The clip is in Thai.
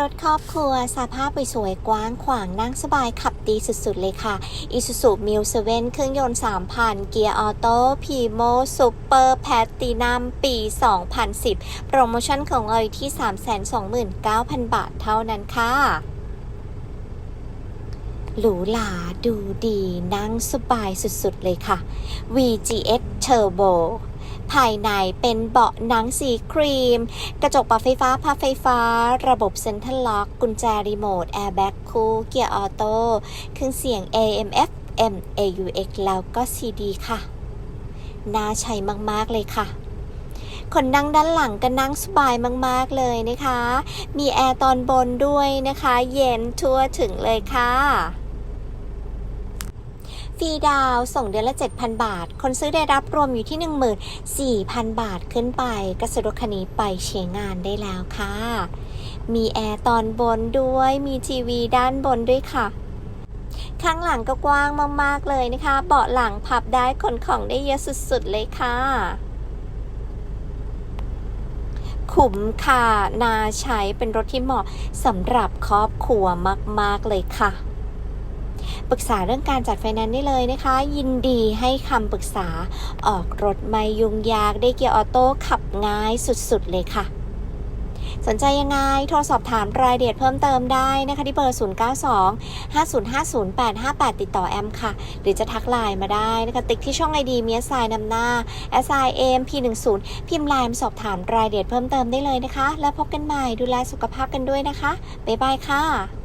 รถครอบครัวสภาพไปสวยกว้างขวางนั่งสบายขับดีสุดๆเลยค่ะ Isuzu m i l 7เครื่องยนต์ 3,000 เกียร์ออโต้พีโมซูเปอร์แพตตินัมปี 2010 โปรโมชั่นของเราอยู่ที่ 329,000 บาทเท่านั้นค่ะหรูหราดูดีนั่งสบายสุดๆเลยค่ะ VGX Turbo ภายในเป็นเบาะหนังสีครีม กระจกปรับไฟฟ้าพับไฟฟ้า ระบบเซ็นทรัลล็อก กุญแจรีโมท แอร์แบ็กคูลเกียร์ออโต้เครื่องเสียง AM FM AUX แล้วก็ CD ค่ะ น่าใช้มาก ๆ เลยค่ะคนนั่งด้านหลังก็นั่งสบายมาก ๆ เลยนะคะ มีแอร์ตอนบนด้วยนะคะ เย็นทั่วถึงเลยค่ะ ฟรีดาวส่งเดือนละ 7,000 บาท คนซื้อได้รับรวมอยู่ที่ 14,000 บาทขึ้นไป ก็สะดวกคันนี้ไปใช้งานได้แล้วค่ะ มีแอร์ตอนบนด้วย มีทีวีด้านบนด้วยค่ะ ข้างหลังก็กว้างมาก ๆ เลยนะคะ เบาะหลังพับได้ขนของได้เยอะสุด ๆ เลยค่ะขุมค่ะ นาใช้เป็นรถที่เหมาะสำหรับครอบครัวมาก ๆ เลยค่ะ ปรึกษาเรื่องการจัดไฟแนนซ์ได้เลยนะคะ ยินดีให้คำปรึกษาออกรถไม่ยุ่งยากได้เกียร์ออโต้ขับง่ายสุดๆเลยค่ะสนใจยังไง โทรสอบถามรายละเอียดเพิ่มเติมได้นะคะที่เบอร์ 092 5050858 ติดต่อแอมค่ะ หรือจะทักไลน์มาได้นะคะ ติ๊กที่ช่องไอดีเมียสายนำหน้า s i m p 1 0พิมพ์ไลน์สอบถามรายละเอียดเพิ่มเติมได้เลยนะคะ แล้วพบกันใหม่ดูแลสุขภาพกันด้วยนะคะ บ๊ายบายค่ะ